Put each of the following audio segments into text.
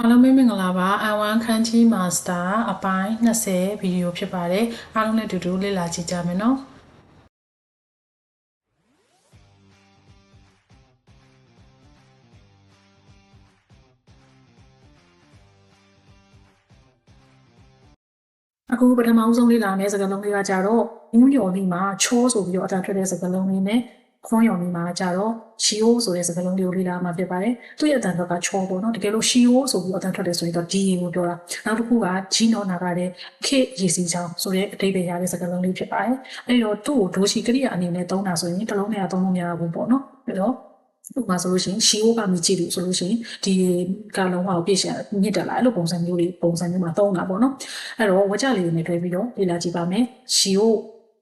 အားလုံးပဲမင်္ဂလာပါ I1 ခန်းချီ Master အပိုင်း20ဗီဒီယိုဖြစ်ပါတယ်အားလုံးနဲ့အတူတူလေ့လာကြည့်ကြမယ်နော်အခုပထမဦးဆုံးလေ့လာမယ့်စကားလုံးလေးကကြတော့ညူးညော်ပြီးမှချောဆိုပြီးတော့အတန်ထွက်တဲ့စကားလုံးလေးနဲ့ ခွန်းယော်ပြီးမှကြတော့ရှီယိုဆိုတဲ့စကားလုံးလေးကိုလေ့လာမှာဖြစ်ပါတယ်သူ့ရဲ့အတန်ထွက်ကချောပေါ့နော်တကယ်လို့ရှီယိုဆိုပြီးတော့အတန်ထွက်တယ်ဆိုရင်တော့ဒီကိုပြောတာနောက်တစ်ခုကဂျီနော်နာကတဲ့ခေရေစီချောင်းဆိုတဲ့အတိတ်ပဲရတဲ့စကားလုံးလေးဖြစ်ပါတယ်အဲ့တော့သူ့ကိုဒိုရှိကရိယာအနေနဲ့သုံးတာဆိုရင်တစ်လုံးနဲ့သုံးလို့မရဘူးပေါ့နော်အဲ့တော့ဥပမာဆိုလို့ရှိရင်ရှီယိုကမြည်ကြည့်လို့ဆိုလို့ရှိရင်ဒီကလုံးဝကိုပြည့်ရှင်းမြင့်တက်လာအဲ့လိုပုံစံမျိုးလေးပုံစံမျိုးမှာသုံးတာပေါ့နော်အဲ့တော့ဝကြလေးတွေနဲ့တွဲပြီးတော့လေ့လာကြည့်ပါမယ်ရှီယို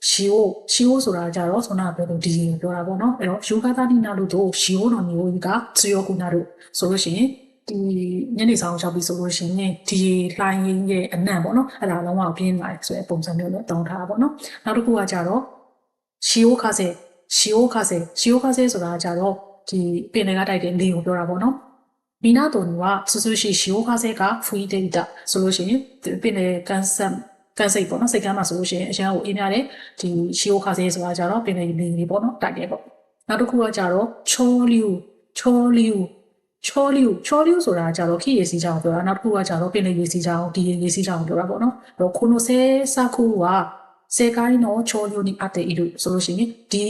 ရှီယိုရှီယိုဆိုတာကြတော့ဆောနာပြောလို့ဒီကိုပြောတာပေါ့နော်အဲ့တော့ယူကာတာနီနာလို့တို့ရှီယိုနော်မျိုးကြီးကဇီယောကူနာတို့ဆိုလို့ရှိရင်ဒီညနေဆောင်ရောက်ပြီဆိုလို့ရှိရင်ဒီလှိုင်းရဲ့အနံ့ပေါ့နော်အဲ့ဒါလုံးဝပြင်းလာတယ်ဆိုတဲ့ပုံစံမျိုးနဲ့တောင်းထားတာပေါ့နော်နောက်တစ်ခုကကြတော့ရှီယိုခါစေရှီယိုခါစေရှီယိုခါစေဆိုတာကြတော့ဒီပင်တွေကတိုက်တဲ့လေကိုပြောတာပေါ့နော်မီနာတိုနီကဆူဆူရှိရှီယိုခါစေကဖူီဒေးတာဆိုလို့ရှိရင်ပင်တွေကန်ဆမ် ကန်စိတ်ပေါ့နော်စိတ်ကမ်းမှာဆိုလို့ရှိရင်အရန်ကိုအေးများတယ်ဒီရှီယိုခါစေဆိုတာကြတော့ပင်တွေလေလေးပေါ့နော်တိုက်တယ်ပေါ့နောက်တစ်ခုကကြတော့ချောလီယူချောလီယူချောလီယူချောလီယူဆိုတာကြတော့ခီရစီချောင်းပြောတာနောက်တစ်ခုကကြတော့ပင်လေရေစီချောင်းဒီရေစီချောင်းပြောတာပေါ့နော်အဲ့တော့ခုနိုဆဲစခုကစေကိုင်းနော်ချောလီယူနီအတေအီလူဆိုလို့ရှိရင်ဒီ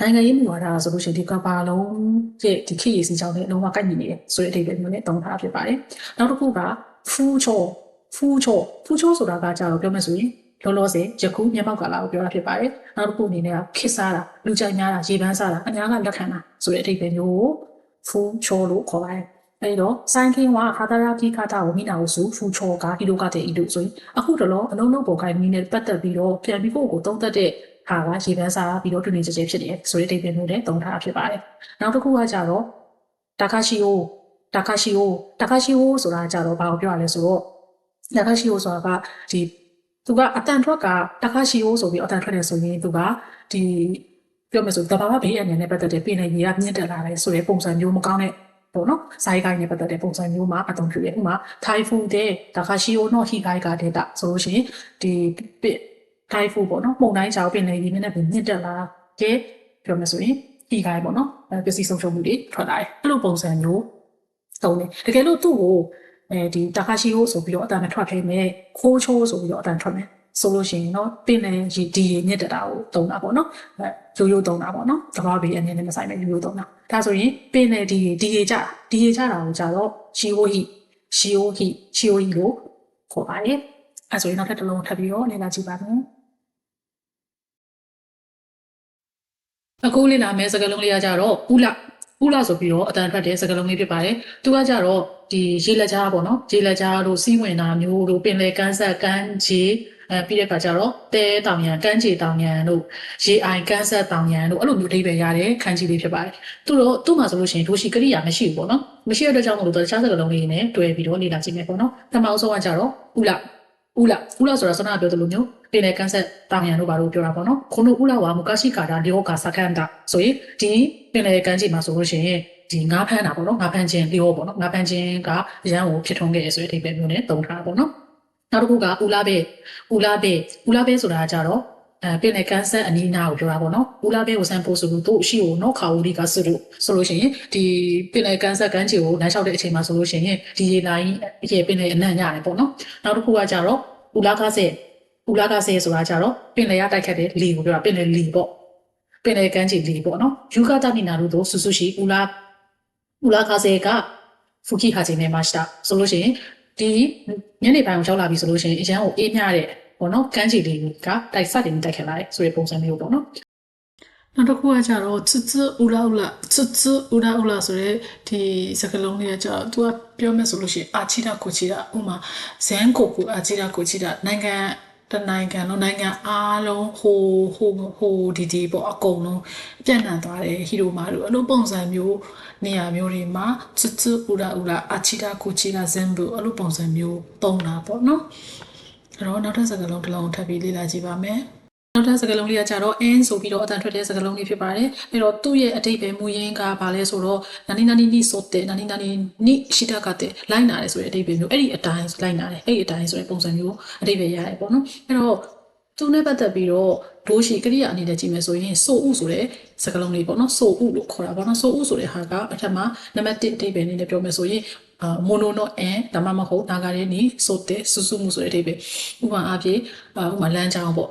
နိုင်ငံရေးမူဝါဒဆိုလို့ရှိရင်ဒီကဘာလုံးရဲ့ဒီခေတ်ရည်စီချောင်းနဲ့လုံးဝကိုက်ညီနေတယ်ဆိုတဲ့အဓိပ္ပာယ်မျိုးနဲ့သုံးထားဖြစ်ပါတယ်။နောက်တစ်ခုကဖူးချော ဖူးချောဖူးချောဆိုတာကကြတော့ပြောမယ်ဆိုရင်လောလောဆယ်ယခုမျက်မှောက်ကာလာကိုပြောတာဖြစ်ပါတယ်။နောက်တစ်ခုအနေနဲ့ကခစ်စားတာလူကြိုက်များတာရေပန်းစားတာအများကလက်ခံတာဆိုတဲ့အဓိပ္ပာယ်မျိုးကိုဖူးချောလို့ခေါ်ပါတယ်။အဲဒီတော့ဆိုင်ကင်းဝါဟာတာရာကိခတာကိုမိနာကိုစုဖူချောကဟီလိုကတဲ့ဤလို့ဆိုရင်အခုတလောအလုံးလုံးပေါ်ကိုင်းမီနဲ့ပတ်သက်ပြီးတော့ပြန်ပြီးကိုယ့်ကိုသုံးသက်တဲ့ဟာကရေပန်းစားပြီးတော့တူနေကြကြဖြစ်တယ်ဆိုတဲ့အိဗယ်မျိုးနဲ့သုံးထားဖြစ်ပါတယ်။နောက်တစ်ခုကကြတော့တာကာရှိယိုတာကာရှိယိုတာကာရှိယိုဆိုတာကြတော့ဘာကိုပြောရလဲဆိုတော့ တာကာရှိယိုဆိုတာကဒီသူကအတန်ထွက်ကတာကာရှိယိုဆိုပြီးအတန်ထွက်တယ်ဆိုရင်သူကဒီပြောမယ်ဆိုတဘာဝဘေးအနေနဲ့ပတ်သက်တဲ့ပြင်နေကြီးကမြင့်တက်လာတယ်ဆိုတဲ့ပုံစံမျိုးမကောင်းတဲ့ပေါ့နော်။ဆိုင်ကိုင်းနဲ့ပတ်သက်တဲ့ပုံစံမျိုးမှာအသုံးပြုရဥပမာထိုင်ဖူတဲ့ဒါခါရှိယိုနော်ဟီကိုင်းကတဲ့တာဆိုလို့ရှိရင်ဒီထိုင်ဖူပေါ့နော်ပုံတိုင်းချောက်ပင်လေဒီနဲ့ပြင်မြင့်တက်လာတဲ့ပြောမယ်ဆိုရင်ဟီကိုင်းပေါ့နော်အဲပစ္စည်းဆုံးရှုံးမှုတွေထွက်လာတယ်အဲ့လိုပုံစံမျိုးသုံးတယ်တကယ်လို့သူ့ကို အဲဒီတာခါရှိယိုဆိုပြီးတော့အတန်မထွက်ခဲ့မယ်ခိုးချိုးဆိုပြီးတော့အတန်ထွက်မယ်ဆိုလို့ရှိရင်เนาะပင်လည်းဒီဒီညက်တတာကိုတုံတာပေါ့နော်အဲရိုးရိုးတုံတာပေါ့နော်တဘာဘေးအနေနဲ့မဆိုင်ပဲရိုးရိုးတုံတာဒါဆိုရင်ပင်လည်းဒီဒီရေကြတာဒီရေကြတာကိုကြတော့ရှီယိုဟီရှီယိုဟီရှီယိုဟီကိုခေါ်ပါတယ်အဲဆိုရင်နောက်ထပ်တစ်လုံးထပ်ပြီးတော့လေ့လာကြည့်ပါမယ်အခုလေ့လာမယ့်စကားလုံးလေးကကြတော့ဥလ ဥလဆိုပြီးတော့အတန်ထွက်တဲ့စကားလုံးလေးဖြစ်ပါတယ်သူကကြတော့ဒီရေလက်ကြားပေါ့နော်ရေလက်ကြားတို့စီးဝင်တာမျိုးတို့ပင်လေကန်းဆက်ကန်းခြေအဲပြီးတဲ့အခါကျတော့တဲတောင်ရန်ကန်းချေတောင်ရန်တို့ရေအိုင်ကန်းဆက်တောင်ရန်တို့အဲ့လိုမျိုးအဓိပ္ပာယ်ရတဲ့ခန်းကြီးလေးဖြစ်ပါတယ်သူတို့သူ့မှာဆိုလို့ရှိရင်ဒိုရှိကရိယာမရှိဘူးပေါ့နော်မရှိတဲ့အတွက်ကြောင့်မလို့တခြားစကားလုံးလေးနဲ့တွဲပြီးတော့လေ့လာကြည့်မယ်ပေါ့နော်ပထမဆုံးကကြတော့ဥလ ဥလဥလဆိုတာဆန္ဒပြောသလိုမျိုးပင်လေကန်းဆက်တောင်ရန်တို့ဘာလို့ပြောတာပေါ့နော်ခုနဥလဝါမူကရှိကာတာလျောကာစကန်တာဆိုရင်ဒီပင်လေကန်းကြီးမှာဆိုလို့ရှိရင်ဒီငါးဖမ်းတာပေါ့နော်ငါးဖမ်းခြင်းလျောပေါ့နော်ငါးဖမ်းခြင်းကရန်ကိုဖြစ်ထွန်းခဲ့ရဆိုတဲ့အဓိပ္ပာယ်မျိုးနဲ့သုံးထားတာပေါ့နော်နောက်တစ်ခုကဦးလာဘဲဦးလာဘဲဦးလာဘဲဆိုတာကြတော့ အဲပြင်လေကန်ဆတ်အနီးနားကိုပြောတာပေါ့နော်ဦးလာဘဲကိုစမ်းပို့ဆိုလို့သူ့အရှိကိုနော်ခါဦးဒီကဆိုလို့ဆိုလို့ရှိရင်ဒီပြင်လေကန်ဆတ်ကန်းချီကိုလမ်းလျှောက်တဲ့အချိန်မှာဆိုလို့ရှိရင်ဒီရေလိုင်းရေပြင်လေအနံ့ရတယ်ပေါ့နော်နောက်တစ်ခုကကြတော့ဦးလာကားဆဲဦးလာကားဆဲဆိုတာကြတော့ပြင်လေရတိုက်ခတ်တဲ့လီကိုပြောတာပြင်လေလီပေါ့ပင်လေကန်းချီလီပေါ့နော်ယူကာတာနီနာတို့တို့ဆူဆူရှိဦးလာဦးလာကားဆဲကဖူကီဟာဂျီနေမしたဆိုလို့ရှိရင်ဒီညနေပိုင်းကိုရောက်လာပြီဆိုလို့ရှိရင်အရန်ကိုအေးမြတဲ့ ပေါ့နော်ကမ်းခြေလေးကတိုက်စတင်တိုက်ခဲ့လာတယ်ဆိုတဲ့ပုံစံမျိုးပေါ့နော်နောက်တစ်ခုကကြတော့ချစ်ချစ်ဦးလာဦးလာချစ်ချစ်ဦးလာဦးလာဆိုတဲ့ဒီစကားလုံးလေးကကြတော့ तू ကပြောမယ်ဆိုလို့ရှိရင်အာချီတာကိုချီတာဥမာဇန်ကိုကိုအာချီတာကိုချီတာနိုင်ငံတနိုင်ငံလုံးနိုင်ငံအားလုံးဟိုဟိုဟိုဒီဒီပေါ့အကုန်လုံးပြန့်နှံ့သွားတယ်ဟီရိုမာတို့အလိုပုံစံမျိုးနေရာမျိုးတွေမှာချစ်ချူရာဦးရာအချီတာကိုချီလာဇမ်ဘူအလိုပုံစံမျိုးပုံတာပေါ့နော် အဲ့တော့နောက်ထပ်စကားလုံးတစ်လုံးထပ်ပြီးလေ့လာကြည့်ပါမယ်နောက်ထပ်စကားလုံးလေးကကြတော့ n ဆိုပြီးတော့အတန်ထွက်တဲ့စကားလုံးလေးဖြစ်ပါတယ်အဲ့တော့သူ့ရဲ့အတိတ်ပဲမူရင်းကဘာလဲဆိုတော့နာနီနာနီနီဆိုတဲ့နာနီနာနီနီရှိတာကတဲ့လိုက်နာတယ်ဆိုတဲ့အတိတ်ပဲမျိုးအဲ့ဒီအတိုင်းလိုက်နာတယ်အဲ့ဒီအတိုင်းဆိုတဲ့ပုံစံမျိုးအတိတ်ပဲရတယ်ပေါ့နော်အဲ့တော့သူနဲ့ပတ်သက်ပြီးတော့ဒိုးရှိကရိယာအနေနဲ့ကြည့်မယ်ဆိုရင်ဆိုဥဆိုတဲ့စကားလုံးလေးပေါ့နော်ဆိုဥလို့ခေါ်တာပေါ့နော်ဆိုဥဆိုတဲ့ဟာကပထမနံပါတ်1အတိတ်ပဲအနေနဲ့ပြောမယ်ဆိုရင်အာ မိုနိုနိုအန်ဒါမှမဟုတ်နာဂါရဲနီဆိုတဲ့ဆူဆူမှုဆိုတဲ့အတိတ်ပဲဥပမာအဖြစ်အာဥပမာလမ်းကြောင်းပေါ့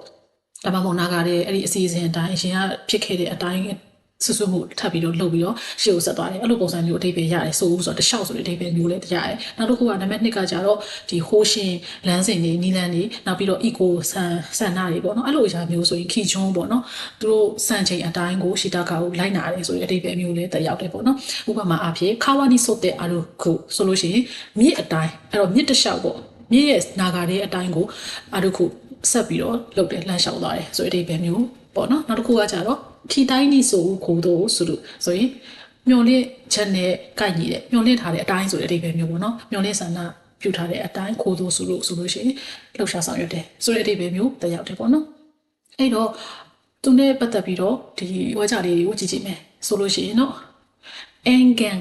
ဒါမှမဟုတ်နာကတဲ့အဲ့ဒီအစီအစဉ်အတိုင်းအရှင်ကဖြစ်ခဲ့တဲ့အတိုင်း ဆွဆွမှုထပ်ပြီးတော့လှုပ်ပြီးတော့ရှေ့ကိုဆက်သွားတယ်အဲ့လိုပုံစံမျိုးအတိတ်ပဲရတယ်ဆိုဦးဆိုတော့တခြားဆိုတဲ့အတိတ်ပဲမျိုးလည်းရတယ်နောက်တစ်ခုကနံပါတ်2ကကြတော့ဒီဟိုးရှင်လမ်းစဉ်တွေနီလန်းတွေနောက်ပြီးတော့ eco ဆန်ဆန်နာတွေပေါ့နော်အဲ့လိုအရာမျိုးဆိုရင်ခီချွန်းပေါ့နော်သူတို့စံချိန်အတိုင်းကိုရှီတာကာကိုလိုက်နာတယ်ဆိုတဲ့အတိတ်ပဲမျိုးလည်းတက်ရောက်တယ်ပေါ့နော်ဥပမာအဖြစ်ခါဝါနီဆိုတဲ့အာလိုခုဆိုလို့ရှိရင်မြစ်အတိုင်းအဲ့တော့မြစ်တစ်လျှောက်ပေါ့မြစ်ရဲ့နာဂါတဲ့အတိုင်းကိုအာလိုခုဆက်ပြီးတော့လှုပ်တယ်လှမ်းလျှောက်သွားတယ်ဆိုတဲ့အတိတ်ပဲမျိုးပေါ့နော်နောက်တစ်ခုကကြတော့ ခီတိုင်းနီဆိုခိုးတော့ဆိုလို့ဆိုရင်မျော်လင့်ချက်နဲ့ကိုက်ညီတဲ့မျော်လင့်ထားတဲ့အတိုင်းဆိုတဲ့အတိတ်ပဲမျိုးပေါ့နော်မျော်လင့်ဆန္ဒပြုထားတဲ့အတိုင်းခိုးတော့ဆိုလို့ဆိုလို့ရှိရင်လှုပ်ရှားဆောင်ရွက်တယ်ဆိုတဲ့အတိတ်ပဲမျိုးတက်ရောက်တယ်ပေါ့နော်အဲ့တော့သူနဲ့ပတ်သက်ပြီးတော့ဒီဝါကြလေးတွေကိုကြည့်ကြည့်မယ်ဆိုလို့ရှိရင်နော် engan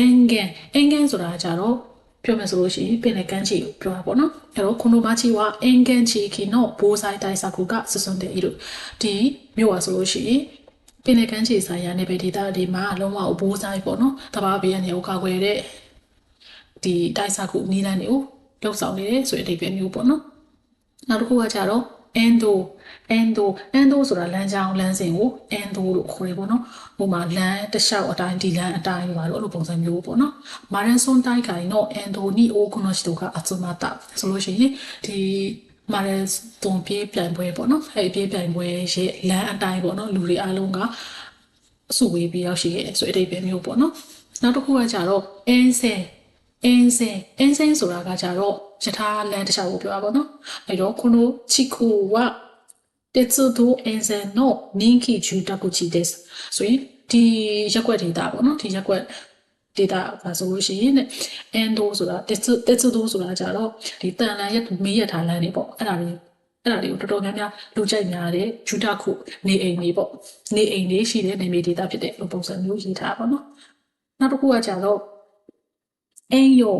engan engan ဆိုတာကကြတော့ ပြောမယ်ဆိုလို့ရှိရင်ပင်လယ်ကမ်းခြေကိုပြောတာပေါ့နော်အဲ့တော့ခုနိုဘာချီဝါ engan ချီခီနော်ဘိုးဆိုင်တိုင်းစာကူကဆွဆွန်တဲ့ဤတို့ဒီမြို့ပါဆိုလို့ရှိရင်ပင်လယ်ကမ်းခြေဆိုင်ရာနယ်ပယ်ဒေသတွေမှာလုံးဝအဘိုးဆိုင်ပေါ့နော်တဘာဘေးကနေဟိုကာကွယ်တဲ့ဒီတိုင်းစာကူနီးလန်းတွေကိုလှုပ်ဆောင်နေတယ်ဆိုတဲ့အဓိပ္ပာယ်မျိုးပေါ့နော်နောက်တစ်ခုကကြတော့ endo endo endo ဆိုတာလမ်းကြောင်းလမ်းစဉ်ကို endo လို့ခေါ်ရပေါ့နော်ဟိုမှာလမ်းတစ်လျှောက်အတိုင်းဒီလမ်းအတိုင်းပါလို့အဲ့လိုပုံစံမျိုးပေါ့နော်မာရန်ဆွန်တိုက်ခိုင်တော့ endo ni o kono shito ka atsumata ဆိုလို့ရှိရင်ဒီမာရန်သွန်ပြေးပြိုင်ပွဲပေါ့နော်အဲ့ဒီပြေးပြိုင်ပွဲရဲ့လမ်းအတိုင်းပေါ့နော်လူတွေအားလုံးကအစုဝေးပြီးရောက်ရှိခဲ့ဆိုအတိတ်ပဲမျိုးပေါ့နော်နောက်တစ်ခုကကြတော့ ense အင်းစင်အင်းစင်ဆိုတာကကြတော့ယထာလန်တစ်ခြားကိုပြောတာပေါ့နော်အဲ့တော့ခုနိုချီကူဝတက်စုဒိုအင်းစင်နိုနင်းကီဂျူတကူချီဒက်ဆိုရင်ဒီရက်ွက်ဒေတာပေါ့နော်ဒီရက်ွက်ဒေတာပါဆိုလို့ရှိရင်အန်ဒိုဆိုတာတက်စုတက်စုဒိုဆိုတာကြတော့ဒီတန်လန်ရက်မေးရထားလန်နေပေါ့အဲ့ဒါတွေအဲ့ဒါတွေကိုတော်တော်များများလူကြိုက်များတဲ့ဂျူတာခုနေအိမ်တွေပေါ့နေအိမ်တွေရှိတဲ့နေမီဒေတာဖြစ်တဲ့ပုံစံမျိုးရေးထားပါတော့နောက်တစ်ခုကကြတော့ အင်းယော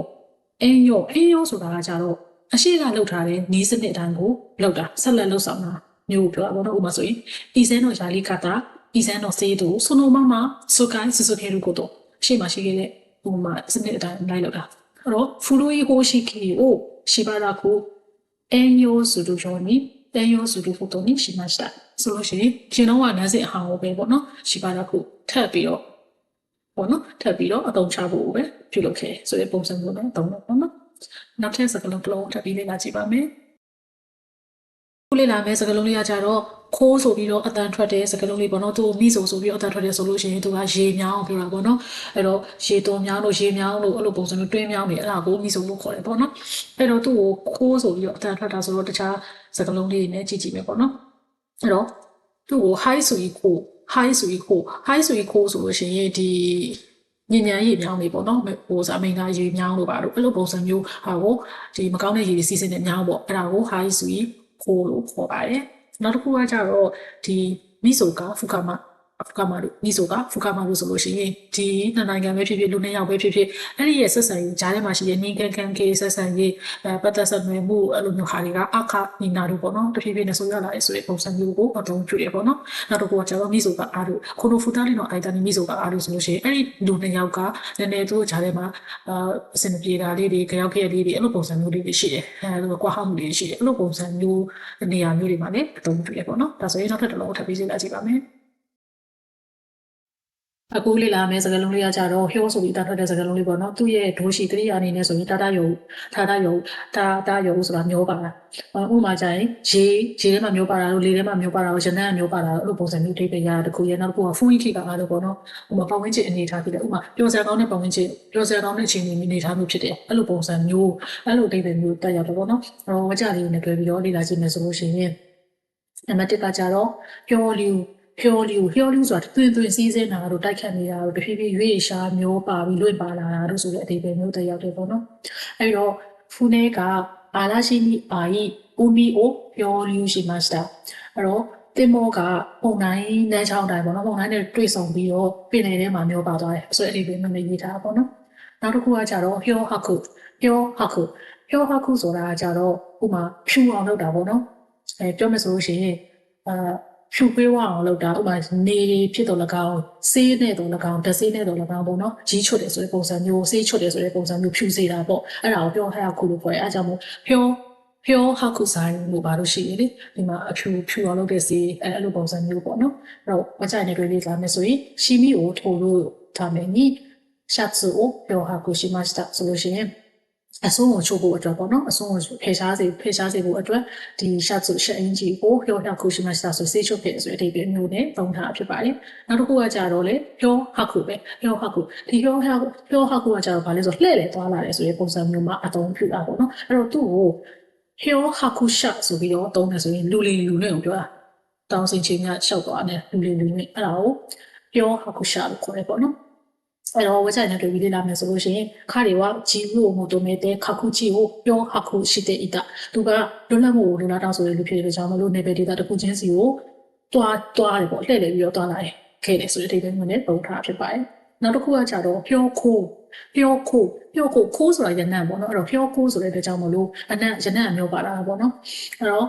အင်းယောအင်းယောဆိုတာကကြတော့အရှိကလှုပ်ထားတဲ့နီးစနစ်အတိုင်းကိုလှုပ်တာဆက်လက်လှုပ်ဆောင်တာမျိုးကိုပြောတာပေါ့နော်ဥပမာဆိုရင်ဤစဲတော်ယာလီကတာဤစဲတော်စေးတို့ဆိုနိုမမဆိုကိုင်းဆူဆူခဲတို့ကိုတော့အရှိမရှိခဲ့တဲ့ဥပမာစနစ်အတိုင်းလိုက်လှုပ်တာအဲ့တော့ဖူလိုယီဟိုရှိကီကိုရှိပါရာကိုအင်းယောဆိုတို့ရောနီအင်းယောဆိုတို့ဖို့တော့နိရှိမှしたဆိုလို့ရှိရင်ရှင်တော့ကနန်းစစ်အဟောင်းကိုပဲပေါ့နော်ရှိပါရာကိုထပ်ပြီးတော့ ပေါ့နော်ထပ်ပြီးတော့အသုံးချဖို့ပဲပြုလုပ်ခဲ့ဆိုတဲ့ပုံစံမျိုးနဲ့သုံးလို့ပေါ့နော်နောက်ထပ်စကားလုံးတစ်လုံးထပ်ပြီးလေ့လာကြည့်ပါမယ်ခုလေ့လာမယ့်စကားလုံးလေးကကြတော့ခိုးဆိုပြီးတော့အတန်ထွက်တဲ့စကားလုံးလေးပေါ့နော်သူမိဆိုဆိုပြီးတော့အတန်ထွက်တယ်ဆိုလို့ရှိရင်သူကရေမြောင်းပြောတာပေါ့နော်အဲ့တော့ရေသွမြောင်းလို့ရေမြောင်းလို့အဲ့လိုပုံစံမျိုးတွင်းမြောင်းနေအဲ့ဒါကိုမိဆိုလို့ခေါ်တယ်ပေါ့နော်အဲ့တော့သူ့ကိုခိုးဆိုပြီးတော့အတန်ထွက်တာဆိုတော့တခြားစကားလုံးလေးတွေနဲ့ကြည့်ကြည့်မယ်ပေါ့နော်အဲ့တော့သူ့ကို high ဆိုပြီးခိုး high ဆိုပြီးခိုး high ဆိုပြီးခိုးဆိုလို့ရှိရင်ဒီညဉ့်ညံရေမြောင်းနေပေါ့နော်ဟိုစာမိန်သားရေမြောင်းလို့ပါတော့အဲ့လိုပုံစံမျိုးဟာကိုဒီမကောင်းတဲ့ရေတွေစီးစင်းတဲ့မြောင်းပေါ့အဲ့ဒါကို high ဆိုပြီးခိုးလို့ခေါ်ပါတယ်နောက်တစ်ခုကကြတော့ဒီမီဆိုကဖူကာမ ဖူကာမလို့မီဆိုကဖူကာမလို့ဆိုလို့ရှိရင်ဒီနှစ်နိုင်ငံပဲဖြစ်ဖြစ်လူနှစ်ယောက်ပဲဖြစ်ဖြစ်အဲ့ဒီရဲ့ဆက်ဆံရေးဂျားထဲမှာရှိတဲ့နင်းကန်ကန်ကေဆက်ဆံရေးအဲပတ်သက်ဆက်နွယ်မှုအဲ့လိုမျိုးဟာတွေကအခနီနာတို့ပေါ့နော်တဖြည်းဖြည်းနဲ့ဆိုရလာတဲ့ဆိုတဲ့ပုံစံမျိုးကိုအသုံးပြုရပေါ့နော်နောက်တစ်ခုကကျတော့မီဆိုကအားတို့ခိုနိုဖူတာလီနော်အိုင်တာနီမီဆိုကအားတို့ဆိုလို့ရှိရင်အဲ့ဒီလူနှစ်ယောက်ကနည်းနည်းသူတို့ဂျားထဲမှာအာအဆင်ပြေတာလေးတွေကြောက်ခဲ့လေးတွေအဲ့လိုပုံစံမျိုးလေးတွေရှိတယ်အဲလိုကွာဟမှုလေးတွေရှိတယ်အဲ့လိုပုံစံမျိုးနေရာမျိုးတွေမှာလည်းအသုံးပြုရပေါ့နော်ဒါဆိုရင်နောက်ထပ်တစ်လုံးထပ်ပြီးစေးလာကြည့်ပါမယ် အခုလေ့လာမယ့်စကားလုံးလေးကကြတော့ဟျောဆိုပြီးတာထွက်တဲ့စကားလုံးလေးပေါ့နော်သူ့ရဲ့ဒိုးရှိတရိယာအနေနဲ့ဆိုရင်တာတာယုံတာတာယုံတာတာယုံဆိုတာမျောပါတာဥပမာကြရင်ရေရေထဲမှာမျောပါတာလို့လေထဲမှာမျောပါတာလို့ရနံ့မျောပါတာလို့အဲ့လိုပုံစံမျိုးထိပ်ပြရတာတခုရဲ့နောက်တစ်ခုကဖုန်းကြီးခိကအားလို့ပေါ့နော်ဥပမာပတ်ဝန်းကျင်အနေထားဖြစ်တယ်ဥပမာပျော်စရာကောင်းတဲ့ပတ်ဝန်းကျင်ပျော်စရာကောင်းတဲ့အခြေအနေအနေထားမျိုးဖြစ်တယ်အဲ့လိုပုံစံမျိုးအဲ့လိုအဓိပ္ပာယ်မျိုးတက်ရောက်တော့ပေါ့နော်ဟောဝကြလေးနဲ့တွဲပြီးတော့လေ့လာကြည့်မယ်ဆိုလို့ရှိရင်နံပါတ်1ကကြတော့ပျော်လျူ ဖြောလီကိုဖြောလီဆိုတာတွင်တွင်စီးစင်းတာတို့တိုက်ခတ်နေတာတို့တဖြည်းဖြည်းရွေးရှားမျိုးပါပြီးလွင့်ပါလာတာတို့ဆိုတဲ့အဓိပ္ပာယ်မျိုးတက်ရောက်တယ်ပေါ့နော်အဲ့တော့ဖူနေကအာလာရှိနီအာဤဦးမီအိုဖြောလီရှိမစတာအဲ့တော့တင်မောကပုံတိုင်းလမ်းချောင်းတိုင်းပေါ့နော်ပုံတိုင်းနဲ့တွေ့ဆုံပြီးတော့ပင်လယ်ထဲမှာမျောပါသွားတယ်ဆိုတဲ့အဓိပ္ပာယ်မျိုးနဲ့ရေးထားတာပေါ့နော်နောက်တစ်ခုကကြတော့ဟျောဟခုဟျောဟခုဟျောဟခုဆိုတာကကြတော့ဥမာဖြူအောင်လုပ်တာပေါ့နော်အဲပြောမယ်ဆိုလို့ရှိရင်အာ ဖြူပေးဝအောင်လုပ်တာဥမာနေဖြစ်တော့၎င်းဆေးနဲ့တော့၎င်းဓာတ်ဆေးနဲ့တော့၎င်းပေါ့နော်ကြီးချွတ်တယ်ဆိုတဲ့ပုံစံမျိုးဆေးချွတ်တယ်ဆိုတဲ့ပုံစံမျိုးဖြူစေတာပေါ့အဲ့ဒါကိုပြောဟဲ့ခုလို့ခေါ်ရဲအဲအကြောင်းမို့ဖြောဖြောဟခုဆိုင်လို့ပါလို့ရှိရင်လေဒီမှာအဖြူဖြူအောင်လုပ်တဲ့ဆေးအဲအဲ့လိုပုံစံမျိုးပေါ့နော်အဲ့တော့ဝကြိုင်နဲ့တွေ့လေးလာမယ်ဆိုရင်ရှီမီကိုထိုးလို့ထားမယ်နီシャツを漂白しましたဆိုလို့ရှိရင် အဆုံးကိုချိုးဖို့အတွက်ပေါ့နော်အဆုံးကိုဖေရှားစေဖေရှားစေဖို့အတွက်ဒီရှတ်စုရှက်အင်ဂျီကိုပြောပြခုရှိမှしたဆိုစေးချုပ်ဖြစ်ဆိုတဲ့အဓိပ္ပာယ်မျိုးနဲ့သုံးထားဖြစ်ပါတယ်နောက်တစ်ခုကကြတော့လေပြောဟခုပဲပြောဟခုဒီပြောဟပြောဟခုကကြတော့ဗာလဲဆိုလှဲ့လေသွားလာတယ်ဆိုတဲ့ပုံစံမျိုးမှာအသုံးပြုတာပေါ့နော်အဲ့တော့သူ့ကိုပြောဟခုရှဆိုပြီးတော့သုံးတယ်ဆိုရင်လူလီလူနဲ့ကိုပြောတာတောင်းစင်ချင်းကရှောက်သွားတယ်လူလီလူနဲ့အဲ့ဒါကိုပြောဟခုရှလို့ခေါ်တယ်ပေါ့နော် အဲ့တော့ဝက်ချိုင်နဲ့တွေ့ပြီးလေ့လာမယ်ဆိုလို့ရှိရင်ခါတွေကဂျီလို့မို့တို့မဲ့တဲ့ခခုချီကိုပြောဟခုရှိတဲ့အီတာသူကလွတ်လပ်မှုကိုလွတ်လပ်တောင်းဆိုရလို့ဖြစ်တဲ့ကြောင့်မလို့နေပယ်ဒေတာတစ်ခုချင်းစီကိုတွားတွားတယ်ပေါ့လှည့်လည်ပြီးတော့တွားလာတယ်ခဲ့တယ်ဆိုတဲ့အဓိပ္ပာယ်မျိုးနဲ့ပုံထားဖြစ်ပါတယ်နောက်တစ်ခုကကြတော့ပြောခိုးပြောခိုးပြောခိုးခိုးဆိုတာရနံ့ပေါ့နော်အဲ့တော့ပြောခိုးဆိုတဲ့အတွက်ကြောင့်မလို့အနံ့ရနံ့မျိုးပါလာတာပေါ့နော်အဲ့တော့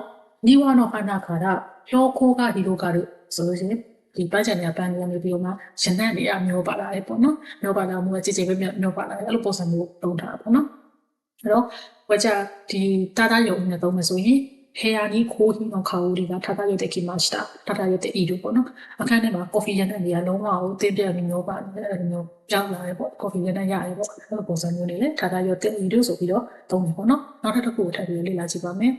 နိဝါနောခနာခါရပြောခိုးကဒီလိုကတို့ဆိုလို့ရှိရင် ဒီပတ်ချန်ရပန်းနေနေပြီးတော့မှရနံ့နေအမျိုးပါလာတယ်ပေါ့နော်မျိုးပါလာမှုကကြည်ကြည်ပဲမျိုးပါလာတယ်အဲ့လိုပုံစံမျိုးတုံးထားတာပေါ့နော်အဲ့တော့ဝကြဒီတာတာယုံနဲ့သုံးမယ်ဆိုရင်ဟေယာနီခိုးဟင်းအောင်ခါဦးဒီကထာတာရုပ်တဲ့ကိမしたထာတာရုပ်တဲ့အီတို့ပေါ့နော်အခန်းထဲမှာကော်ဖီရနံ့တွေကလုံးဝကိုတင်းပြတ်ပြီးမျိုးပါအဲ့လိုမျိုးကြောက်လာတယ်ပေါ့ကော်ဖီရနံ့ရတယ်ပေါ့အဲ့လိုပုံစံမျိုးနေလေထာတာရုပ်တဲ့အီတို့ဆိုပြီးတော့သုံးတယ်ပေါ့နော်နောက်တစ်ခုကိုထပ်ပြီးလေ့လာကြည့်ပါမယ်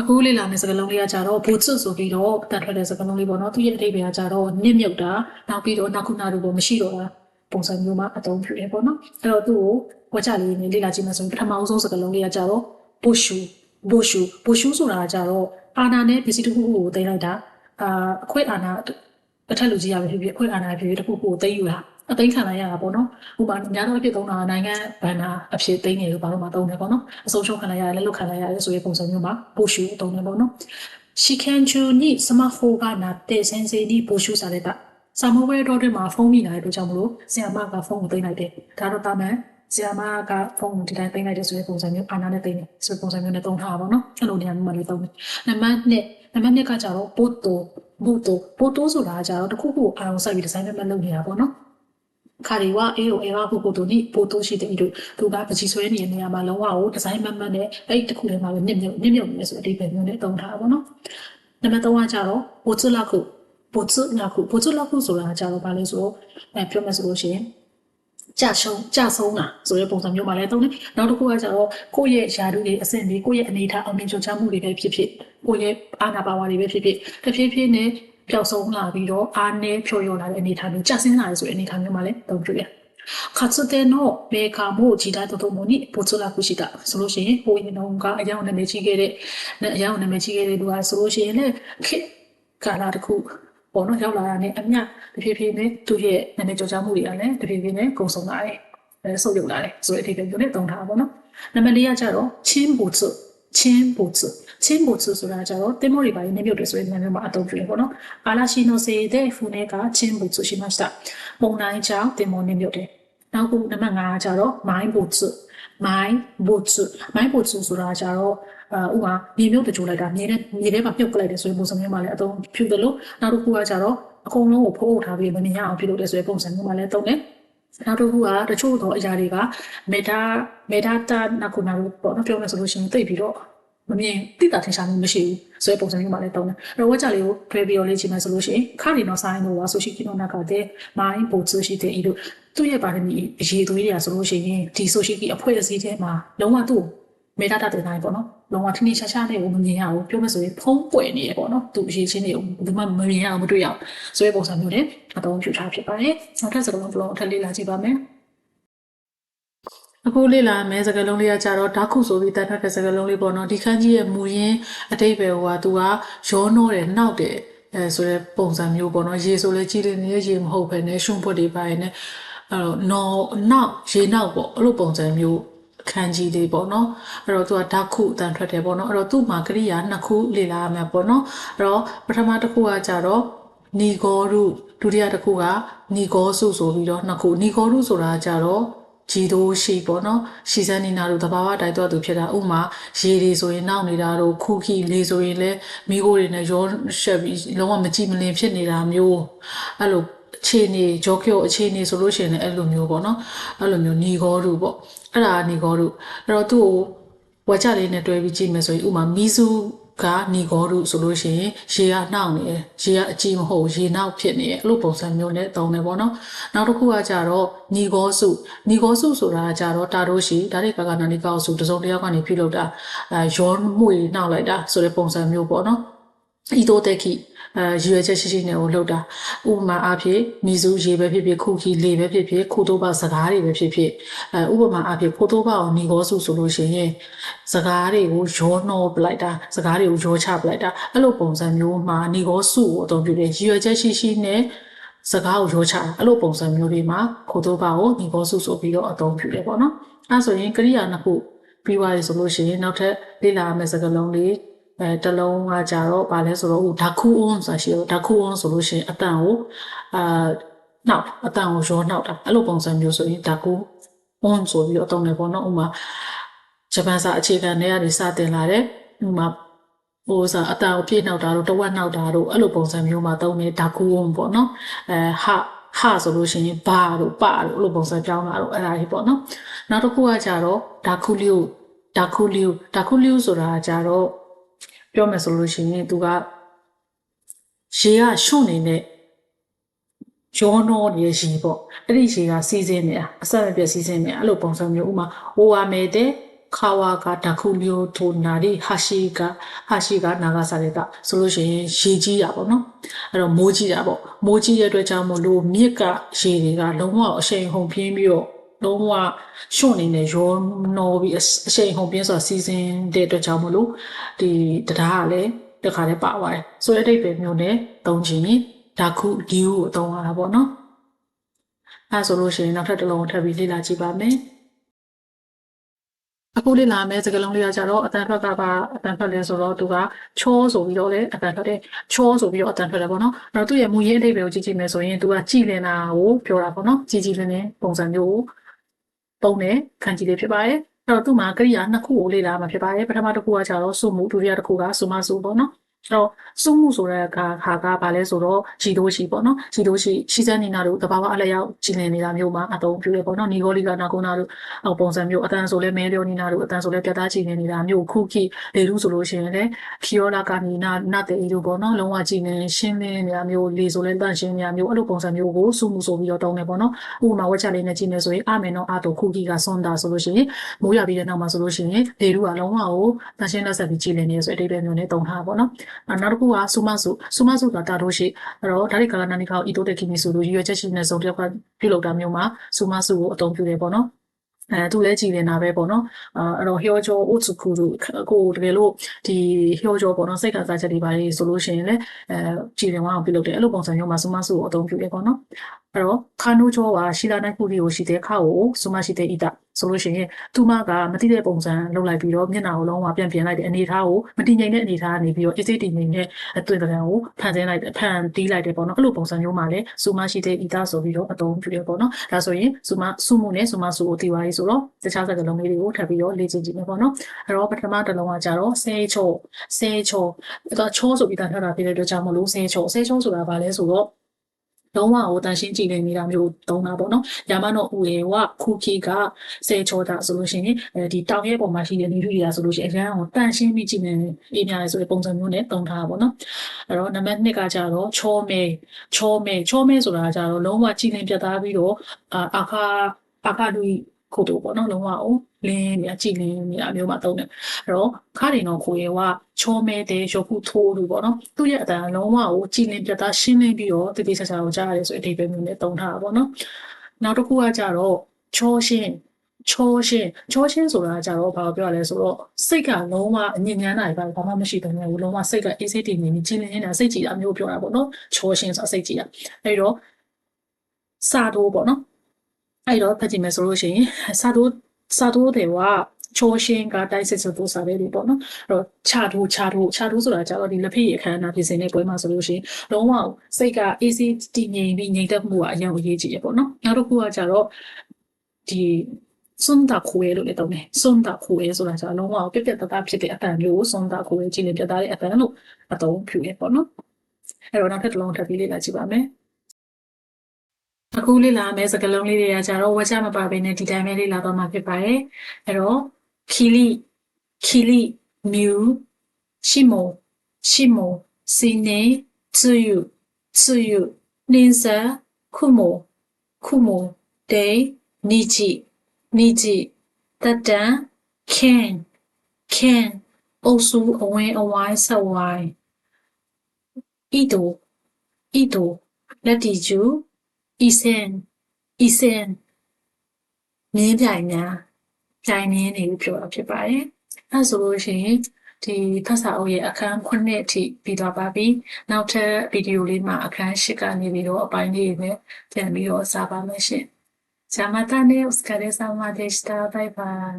အခုလေ့လာမယ့်စကားလုံးလေးကကြတော့ဘူချွတ်ဆိုပြီးတော့တန်ထွက်တဲ့စကားလုံးလေးပေါ့နော်သူရဲ့အဓိပ္ပာယ်ကကြတော့နစ်မြုပ်တာနောက်ပြီးတော့နောက်ခုနာတို့ပေါ့မရှိတော့တာပုံစံမျိုးမှာအသုံးပြုတယ်ပေါ့နော်အဲ့တော့သူ့ကိုဝကြလေးနဲ့လေ့လာကြည့်မှဆိုရင်ပထမအဆုံးစကားလုံးလေးကကြတော့ဘူရှူဘူရှူဘူရှူဆိုတာကကြတော့အာနာနဲ့ပစ္စည်းတစ်ခုခုကိုတင်လိုက်တာအာအခွင့်အာဏာတစ်ထက်လူကြီးရပဲဖြစ်ဖြစ်အခွင့်အာဏာဖြစ်ဖြစ်တစ်ခုခုကိုသိမ်းယူတာ အသိမ်းခံလိုက်ရတာပေါ့နော်ဥပမာညာတော့အဖြစ်သုံးတာနိုင်ငံဘန္နာအဖြစ်သိမ်းနေလို့ဘာလို့မှသုံးတယ်ပေါ့နော်အဆုံးရှုံးခံလိုက်ရတယ်လက်လွတ်ခံလိုက်ရတယ်ဆိုတဲ့ပုံစံမျိုးမှာပို့ရှူသုံးတယ်ပေါ့နော်ရှီကန်ချူနီစမဟိုကနာတေစင်စီဒီပို့ရှူစားတဲ့တာဆာမိုဝဲတော့တွေမှာဖုန်းမိလာတဲ့အတွက်ကြောင့်မလို့ဆီယမကဖုန်းကိုသိမ်းလိုက်တယ်ဒါတော့တာမန်ဆီယမကဖုန်းကိုဒီတိုင်းသိမ်းလိုက်တဲ့ဆိုတဲ့ပုံစံမျိုးအာနာနဲ့သိမ်းတယ်ဆိုတဲ့ပုံစံမျိုးနဲ့သုံးထားတာပေါ့နော်အဲ့လိုနေရာမျိုးမှာလည်းသုံးတယ်နံပါတ်1နံပါတ်2ကကြတော့ပိုတိုပိုတိုပိုတိုဆိုတာကကြတော့တခုခုအာရုံစိုက်ပြီးဒီဇိုင်းမဲ့လုပ်နေတာပေါ့နော် ခါရီဝအေကိုအေဝခုကိုတို့နိပိုတိုရှိတဲ့ဤတို့သူကပကြီးဆွဲနေတဲ့နေရာမှာလုံးဝကိုဒီဇိုင်းမတ်မတ်နဲ့အဲ့ဒီတစ်ခုထဲမှာပဲနစ်မြုပ်နစ်မြုပ်နေဆိုအတိတ်ပဲမျိုးနဲ့တုံးထားတာပေါ့နော်နံပါတ်3ကကြတော့ပိုချလာခုပိုချလာခုပိုချလာခုဆိုတာကကြတော့ဘာလဲဆိုတော့အဲပြောမယ်ဆိုလို့ရှိရင်ကြဆုံးကြဆုံးတာဆိုတဲ့ပုံစံမျိုးမှာလည်းတုံးတယ်နောက်တစ်ခုကကြတော့ကိုယ့်ရဲ့ယာတုတွေအဆင့်တွေကိုယ့်ရဲ့အနေထားအောင်မြင်ကြချမှုတွေပဲဖြစ်ဖြစ်ကိုယ့်ရဲ့အာနာပါဝါတွေပဲဖြစ်ဖြစ်တဖြည်းဖြည်းနဲ့ ပျောက်ဆုံးလာပြီးတော့အားနည်းဖြော်လျော်လာတဲ့အနေအထားမျိုးကျဆင်းလာတဲ့ဆိုတဲ့အနေအထားမျိုးမှာလည်းသုံးတွေ့ရတယ်။ခါစတဲ့နော်ဘေကာမိုဂျီဒါတိုတိုမိုနီပိုချိုလာကူရှိတာဆိုလို့ရှိရင်ဟိုရင်တော့ကအယောင်နာမည်ကြီးခဲ့တဲ့အယောင်နာမည်ကြီးခဲ့တဲ့လူကဆိုလို့ရှိရင်လည်းခေကာလာတစ်ခုပေါ်တော့ရောက်လာတာနဲ့အမျှတဖြည်းဖြည်းနဲ့သူ့ရဲ့နာမည်ကျော်ကြားမှုတွေကလည်းတဖြည်းဖြည်းနဲ့ကုံဆုံးလာတယ်။အဲဆုပ်ယုပ်လာတယ်ဆိုတဲ့အထိပ္ပယ်မျိုးနဲ့တုံထားပါတော့နော်။နံပါတ်၄ကကြတော့ချင်းပိုချိုချင်းပိုချို ချင်းကိုဆိုဆိုတာကြတော့တင်မို့တွေပါနေမြုပ်တယ်ဆိုတဲ့နာမည်မှာအသုံးပြုတယ်ပေါ့နော်အာလာရှိနိုစေတဲ့ဖူနဲ့ကချင်းကိုဆိုရှိမှာしたပုံတိုင်းကြောင့်တင်မို့နေမြုပ်တယ်နောက်ခုနံပါတ်5ကြတော့ mind boots mind boots mind boots ဆိုတာကြတော့ဥပမာမြေမြုပ်တကြိုးလိုက်တာမြေထဲမြေထဲမှာမြုပ်ကလိုက်တယ်ဆိုတဲ့ပုံစံမျိုးမှလည်းအသုံးပြုတယ်လို့နောက်တစ်ခုကကြတော့အကုန်လုံးကိုဖိုးအုပ်ထားပြီးမမြင်ရအောင်ပြုလုပ်တယ်ဆိုတဲ့ပုံစံမျိုးမှလည်းသုံးတယ်နောက်တစ်ခုကတချို့သောအရာတွေက meta meta နောက်ခုနောက်ပေါ့နော်ပြောမယ်ဆိုလို့ရှိရင်သိပြီးတော့ မမြင်တိတာထင်ရှားမှုမရှိဘူးဆိုတဲ့ပုံစံမျိုးမှာလည်းတုံးတယ်အဲ့တော့ဝက်ကြလေးကိုတွဲပြီးတော့လေ့ကျင့်မယ်ဆိုလို့ရှိရင်ခါရီနော်ဆိုင်လို့ပါဆိုရှိကိနောနာကတဲ့မိုင်းပို့ဆိုရှိတဲ့ဤတို့သူ့ရဲ့ပါရမီအရေးသွေးတွေကဆိုလို့ရှိရင်ဒီဆိုရှိကိအဖွဲ့အစည်းထဲမှာလုံးဝသူ့မေတာတာတင်တိုင်းပေါ့နော်လုံးဝထင်းထင်းရှားရှားနဲ့ကိုမမြင်ရဘူးပြောမယ်ဆိုရင်ဖုံးပွယ်နေရပေါ့နော်သူအရေးချင်းတွေကိုဘယ်သူမှမမြင်ရအောင်မတွေ့ရအောင်ဆိုတဲ့ပုံစံမျိုးနဲ့အသုံးပြုထားဖြစ်ပါတယ်နောက်ထပ်စကားလုံးတစ်လုံးအထက်လေးလာကြည့်ပါမယ် အခုလေ့လာမယ်စကားလုံးလေးကကြတော့ဓာတ်ခုဆိုပြီးတတ်ထွက်တဲ့စကားလုံးလေးပေါ့နော်ဒီခန်းကြီးရဲ့မူရင်းအတိတ်ပဲဟိုကသူကရောနှောတယ်နှောက်တယ်အဲဆိုတဲ့ပုံစံမျိုးပေါ့နော်ရေဆိုလဲကြည်တယ်နေရေမဟုတ်ဘဲနဲ့ရှုံပွက်တွေပိုင်းနဲ့အဲ့တော့နော်နောက်ရေနောက်ပေါ့အဲ့လိုပုံစံမျိုးအခန်းကြီးလေးပေါ့နော်အဲ့တော့သူကဓာတ်ခုအတန်ထွက်တယ်ပေါ့နော်အဲ့တော့သူ့မှာကရိယာနှစ်ခုလေ့လာရမှာပေါ့နော်အဲ့တော့ပထမတစ်ခုကကြတော့နီဂောရုဒုတိယတစ်ခုကနီဂောစုဆိုပြီးတော့နှစ်ခုနီဂောရုဆိုတာကြတော့ ဂျီဒိုရှိပေါ့နော်ရှီစန်းနီနာတို့တဘာဝတိုက်တော့သူဖြစ်တာဥမာရေတွေဆိုရင်နောက်နေတာတို့ခုခီလေးဆိုရင်လည်းမိโกတွေနဲ့ရောရှက်ပြီးလုံးဝမကြည်မလင်ဖြစ်နေတာမျိုးအဲ့လိုအခြေအနေဂျော်ကျိုအခြေအနေဆိုလို့ရှိရင်လည်းအဲ့လိုမျိုးပေါ့နော်အဲ့လိုမျိုးနီဂောတို့ပေါ့အဲ့ဒါနီဂောတို့အဲ့တော့သူ့ကိုဝါကြလေးနဲ့တွဲပြီးကြည့်မယ်ဆိုရင်ဥမာမီဇူ ကနီဂောရုဆိုလို့ရှိရင်ရေကနှောက်နေတယ်ရေကအကြည့်မဟုတ်ရေနောက်ဖြစ်နေတယ်အဲ့လိုပုံစံမျိုးနဲ့တုံးတယ်ပေါ့နော်နောက်တစ်ခုကကြတော့နီဂောစုနီဂောစုဆိုတာကကြတော့တာတို့ရှိဒါတွေကကနာနီကောက်စုတစ်စုံတစ်ယောက်ကနေပြုလုပ်တာအဲရောမှုတွေနှောက်လိုက်တာဆိုတဲ့ပုံစံမျိုးပေါ့နော်ဤတိုတက်ခိ အဲရွယ်ချက်ရှိရှိနဲ့ကိုလှုပ်တာဥပမာအားဖြင့်မိစုရေပဲဖြစ်ဖြစ်ခုခီလေပဲဖြစ်ဖြစ်ခုတိုးပါစကားတွေပဲဖြစ်ဖြစ်အဲဥပမာအားဖြင့်ခိုးတိုးပါကိုညီကောစုဆိုလို့ရှိရင်စကားတွေကိုရောနှောပလိုက်တာစကားတွေကိုရောချပလိုက်တာအဲ့လိုပုံစံမျိုးမှာညီကောစုကိုအသုံးပြုတယ်ရွယ်ချက်ရှိရှိနဲ့စကားကိုရောချတာအဲ့လိုပုံစံမျိုးတွေမှာခိုးတိုးပါကိုညီကောစုဆိုပြီးတော့အသုံးပြုတယ်ပေါ့နော်အဲ့ဆိုရင်ကရိယာနှစ်ခုပြီးသွားပြီဆိုလို့ရှိရင်နောက်ထပ်လေ့လာရမယ့်စကားလုံးလေး အဲတလုံးကကြတော့ဗာလဲဆိုတော့ဟိုဓာခုအွန်ဆိုတာရှိတယ်ဓာခုအွန်ဆိုလို့ရှိရင်အတန်ကိုအာနောက်အတန်ကိုရောနှောက်တာအဲ့လိုပုံစံမျိုးဆိုရင်ဓာခုအွန်ဆိုပြီးတော့အသုံးတယ်ပေါ့နော်ဥမာဂျပန်စာအခြေခံတွေကနေစတင်လာတယ်ဥမာဟိုစာအတန်ကိုပြည့်နှောက်တာတို့တဝက်နှောက်တာတို့အဲ့လိုပုံစံမျိုးမှာသုံးတယ်ဓာခုအွန်ပေါ့နော်အဲဟာဟာဆိုလို့ရှိရင်ဘာတို့ပတို့အဲ့လိုပုံစံပြောင်းတာတို့အဲ့ဒါကြီးပေါ့နော်နောက်တစ်ခုကကြတော့ဓာခုလျူဓာခုလျူဓာခုလျူဆိုတာကကြတော့ ပြောမယ်ဆိုလို့ရှိရင်သူကရေကရှုံနေတဲ့ရောနှောနေတဲ့ရေပေါ့အဲ့ဒီရေကစီးစင်းနေတာအဆက်မပြတ်စီးစင်းနေတာအဲ့လိုပုံစံမျိုးဥမာဝိုဝါမဲတဲ့ခါဝါကတခုမျိုးထိုနာရီဟာရှိကဟာရှိကနာဂစာရတာဆိုလို့ရှိရင်ရေကြီးတာပေါ့နော်အဲ့တော့မိုးကြီးတာပေါ့မိုးကြီးတဲ့အတွက်ကြောင့်မို့လို့မြစ်ကရေတွေကလုံးဝအရှိန်ဟုန်ပြင်းပြီးတော့ လုံးဝရှွန့်နေနေရောနော်ပြီးအရှိန်ဟုန်ပြင်းစွာစီးစင်းတဲ့အတွက်ကြောင့်မို့လို့ဒီတရားကလည်းတခါလေးပါသွားတယ်ဆိုတဲ့အဓိပ္ပာယ်မျိုးနဲ့သုံးချင်ဒါခုဒီကိုအသုံးရတာပေါ့နော်အဲဆိုလို့ရှိရင်နောက်ထပ်တစ်လုံးကိုထပ်ပြီးလေ့လာကြည့်ပါမယ်အခုလေ့လာမယ်စကားလုံးလေးကကြတော့အတန်ထွက်ကပါအတန်ထွက်လဲဆိုတော့သူကချောဆိုပြီးတော့လေအတန်ထွက်တယ်ချောဆိုပြီးတော့အတန်ထွက်တယ်ပေါ့နော်အဲ့တော့သူ့ရဲ့မူရင်းအဓိပ္ပာယ်ကိုကြည့်ကြည့်မယ်ဆိုရင်သူကကြည်လင်တာကိုပြောတာပေါ့နော်ကြည်ကြည်လင်လင်ပုံစံမျိုးကို ပုံနဲ့ခံကြည့်လေးဖြစ်ပါတယ်အဲ့တော့သူ့မှာကရိယာနှစ်ခုကိုလေ့လာမှာဖြစ်ပါတယ်ပထမတစ်ခုကကြတော့စုမှုဒုတိယတစ်ခုကစုမစုပေါ့နော် အဲ့တော့စုမှုဆိုတဲ့အခါခါကဘာလဲဆိုတော့ဂျီတိုးရှိပေါ့နော်ဂျီတိုးရှိရှီစန်းနေတာတို့တဘာဝအလျောက်ဂျီလင်နေတာမျိုးမှာအတုံးပြရပေါ့နော်နီဂိုလီကနာကုနာတို့အောက်ပုံစံမျိုးအတန်ဆိုလဲမဲလျောနီနာတို့အတန်ဆိုလဲပြတ်သားဂျီလင်နေတာမျိုးခုခိလေလူဆိုလို့ရှိရင်လည်းခီယောလာကာနီနာနတ်တေတို့ပေါ့နော်လုံးဝဂျီလင်ရှင်းလင်းနေတာမျိုးလေဆိုလဲတန့်ရှင်းနေတာမျိုးအဲ့လိုပုံစံမျိုးကိုစုမှုဆိုပြီးတော့တုံးနေပေါ့နော်ဥပမာဝက်ချက်လေးနဲ့ကြည့်နေဆိုရင်အမေနော်အာတိုခုခိကဆွန်တာဆိုလို့ရှိရင်မိုးရပြီးတဲ့နောက်မှာဆိုလို့ရှိရင်လေလူကလုံးဝကိုတန့်ရှင်းလက်ဆက်ပြီးဂျီလင်နေဆိုတဲ့အတိတ်ပဲမျိုးနဲ့တုံးထားပါပေါ့နော်နောက်တစ်ခုကဆူမဆုဆူမဆုကတာတို့ရှိအဲ့တော့ဒါရိကာလနာနိကောအီတိုတက်ခိမီဆိုလို့ရွေချက်ရှိနေဆုံးတစ်ယောက်ကပြုလုပ်တာမျိုးမှာဆူမဆုကိုအသုံးပြုတယ်ပေါ့နော်အဲသူလည်းကြည်နေတာပဲပေါ့နော်အဲအဲ့တော့ဟျောကျော်ဥစုခုတို့ကိုတကယ်လို့ဒီဟျောကျော်ပေါ့နော်စိတ်ကစားချက်တွေပါလေဆိုလို့ရှိရင်လည်းအဲကြည်နေဝအောင်ပြုလုပ်တယ်အဲ့လိုပုံစံမျိုးမှာဆူမဆုကိုအသုံးပြုတယ်ပေါ့နော် အဲ့တော့ခါနိုးကျော်ကရှီလာနိုင်ခုဒီကိုရှိတဲ့ခါကိုဆူမရှိတဲ့ဣတဆိုလို့ရှိရင်သူမကမတိတဲ့ပုံစံလုပ်လိုက်ပြီးတော့မျက်နှာကိုလုံးဝပြန်ပြင်လိုက်တဲ့အနေအထားကိုမတည်ငြိမ်တဲ့အနေအထားကနေပြီးတော့အစစ်တည်ငြိမ်တဲ့အသွင်သဏ္ဍာန်ကိုဖန်ဆင်းလိုက်တယ်ဖန်တီးလိုက်တယ်ပေါ့နော်အဲ့လိုပုံစံမျိုးမှာလည်းဆူမရှိတဲ့ဣတဆိုပြီးတော့အသုံးပြုတယ်ပေါ့နော်ဒါဆိုရင်ဆူမဆူမှုနဲ့ဆူမဆူကိုတီဝါရေးဆိုတော့တခြားစကားလုံးလေးတွေကိုထပ်ပြီးတော့လေ့ကျင့်ကြည့်မယ်ပေါ့နော်အဲ့တော့ပထမတစ်လုံးကကြတော့ဆဲချိုဆဲချိုအဲ့တော့ချိုးဆိုပြီးတာထားတာဖြစ်တဲ့အတွက်ကြောင့်မလို့ဆဲချိုဆဲချိုဆိုတာဘာလဲဆိုတော့ လုံးဝဟိုတန်ရှင်းကြည့်နေနေတာမျိုးသုံးတာပေါ့နော်။ညာမတော့ဥရေဝခုခီကဆဲချောတာဆိုလို့ရှိရင်အဲဒီတောင်ရဲ့ပုံမှာရှိတဲ့နေထုတွေကဆိုလို့ရှိရင်အရန်ဟိုတန်ရှင်းပြီးကြည့်နေအေးများလေဆိုတဲ့ပုံစံမျိုးနဲ့သုံးထားတာပေါ့နော်။အဲ့တော့နံပါတ်2ကကြတော့ချောမဲချောမဲချောမဲဆိုတာကြတော့လုံးဝကြည်လင်ပြတ်သားပြီးတော့အာအခါအခါလူ ခုတို့ပေါ့နော်လုံးဝအောင်လင်းနေကြည်လင်းနေတာမျိုးမှာသုံးတယ်အဲ့တော့ခါရင်တော့ခိုရေကချောမဲတဲ့ရုပ်ခုထိုးလို့ပေါ့နော်သူ့ရဲ့အတန်လုံးဝကိုကြည်လင်းပြတ်သားရှင်းလင်းပြီးတော့တတိချာချာကိုကြားရတယ်ဆိုအဓိပ္ပာယ်မျိုးနဲ့သုံးထားတာပေါ့နော်နောက်တစ်ခုကကြတော့ချောရှင်းချောရှင်းချောရှင်းဆိုတာကြတော့ဘာပြောရလဲဆိုတော့စိတ်ကလုံးဝအငြင်းငန်းတာပဲဘာမှမရှိတော့ဘူးလုံးဝစိတ်ကအေးစိတ်တည်နေပြီးကြည်လင်းနေတာစိတ်ကြည်တာမျိုးပြောတာပေါ့နော်ချောရှင်းဆိုတာစိတ်ကြည်တာအဲ့တော့စာတိုးပေါ့နော် အဲ့တော့ဖတ်ကြည့်မယ်ဆိုလို့ရှိရင်စာတိုးစာတိုးတွေကချိုးရှင်းကတိုက်စစ်ဆိုပို့စာလေးတွေပေါ့နော်အဲ့တော့ခြာထိုးခြာထိုးခြာထိုးဆိုတာကြတော့ဒီလက်ဖေးရအခမ်းအနားပြင်ဆင်တဲ့ပွဲမှာဆိုလို့ရှိရင်လုံးဝစိတ်က easy တည်ငြိမ်ပြီးငြိမ်သက်မှုကအရင်အရေးကြီးရပေါ့နော်နောက်တစ်ခုကကြတော့ဒီစွန်တာခွေလို့လည်းတောင်းတယ်စွန်တာခွေဆိုတာကြတော့လုံးဝပြက်ပြက်တသားဖြစ်တဲ့အတန်မျိုးကိုစွန်တာခွေကြည့်နေပြတ်သားတဲ့အတန်လို့အသုံးပြုရပေါ့နော်အဲ့တော့နောက်ထပ်တစ်လုံးထပ်ပြီးလေ့လာကြည့်ပါမယ် အခုလေ့လာမယ့်စကားလုံးလေးတွေကကြတော့ဝါချမပါဘဲနဲ့ဒီတိုင်းပဲလေ့လာတော့မှာဖြစ်ပါတယ်။အဲ့တော့ခီလီခီလီမြူရှိမိုရှိမိုစီနေဇူယူဇူယူနင်းဆာခုမိုခုမိုဒေနီဂျီနီဂျီတတန်ခင်ခင်အုပ်စုအဝင်းအဝိုင်းဆက်ဝိုင်းဤတိုဤတိုလက်တီကျူ ဤစင်ဤစင်မြင်းပြိုင်များပြိုင်နေနေလို့ပြောတာဖြစ်ပါတယ်။အဲဆိုလို့ရှိရင်ဒီဖတ်စာအုပ်ရဲ့အခန်း9အထိပြီးသွားပါပြီ။နောက်ထပ်ဗီဒီယိုလေးမှာအခန်း10ကနေပြီးတော့အပိုင်းလေးတွေနဲ့ပြန်ပြီးတော့စာပါမယ်ရှင်။ဂျာမတာနေဥစကာရေဆာမဒေစတာဘိုင်ဘိုင်